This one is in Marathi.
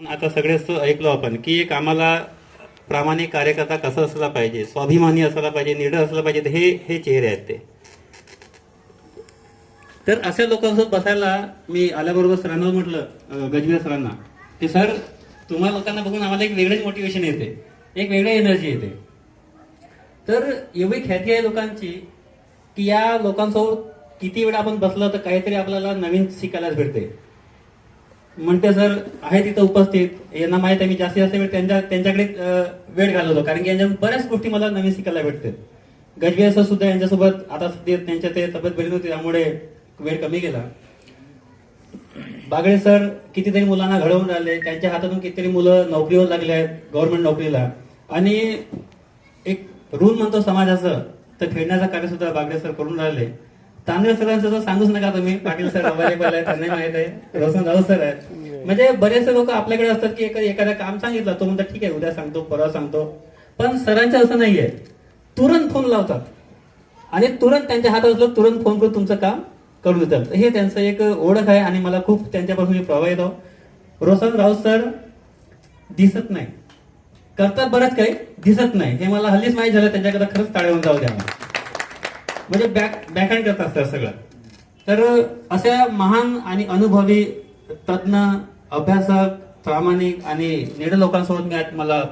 आता सगळेच ऐकलो आपण की एक आम्हाला प्रामाणिक कार्यकर्ता कसा असला पाहिजे स्वाभिमानी असला पाहिजे निडर असला पाहिजे हे हे चेहरे आहेत ते. तर अशा लोकांसोबत बसायला मी आल्याबरोबर सरांना म्हटलं अं, गजबीर सरांना की सर तुम्हा लोकांना बघून आम्हाला एक वेगळीच मोटिवेशन येते एक वेगळी एनर्जी येते. तर एवढी ख्याती आहे लोकांची की या लोकांसोबत किती वेळा आपण बसलं तर काहीतरी आपल्याला नवीन शिकायलाच भेटते. म्हणते सर आहे तिथं उपस्थित. यांना माहीत आहे मी जास्तीत जास्त वेळ त्यांच्या त्यांच्याकडे वेळ घालवतो. कारण की यांच्या बऱ्याच गोष्टी मला नवीन शिकायला भेटतात. गजबी सर सुद्धा यांच्यासोबत आता त्यांच्या ते तब्येत बरी नव्हती त्यामुळे वेळ कमी गेला. बागडे सर कितीतरी मुलांना घडवून राहिले. त्यांच्या हातातून कितीतरी मुलं नोकरीवर लागले आहेत गव्हर्नमेंट नोकरीला. आणि एक ऋण म्हणतो समाजाचं तर फेडण्याचं कार्य सुद्धा बागडे सर करून राहिले. तांदूळ सरांचं तर सांगूच नका तुम्ही. पाटील सर अवेलेबल आहे त्यांना माहीत आहे. रोशन राव सर आहेत. म्हणजे बरेचसे लोक आपल्याकडे असतात की एखादं काम सांगितलं तो म्हणतात ठीक आहे उद्या सांगतो परवा सांगतो. पण सरांचं असं नाहीये. तुरंत फोन लावतात. आणि तुरंत त्यांच्या हातात असलं तुरंत फोन करून तुमचं काम करून देतात. हे त्यांचं एक ओळख आहे आणि मला खूप त्यांच्यापासून प्रभावित आहो रोशन राव सर दिसत नाही. करतात बरंच काही दिसत नाही. हे मला हल्लीच माहीत झालं त्यांच्याकडे खरंच टाळेवून जाऊ द्या मला. म्हणजे बॅक बॅकहँड करत असतात सगळं. तर अशा महान आणि अनुभवी तज्ञ अभ्यासक प्रामाणिक आणि निड लोकांसोबत मी आज मला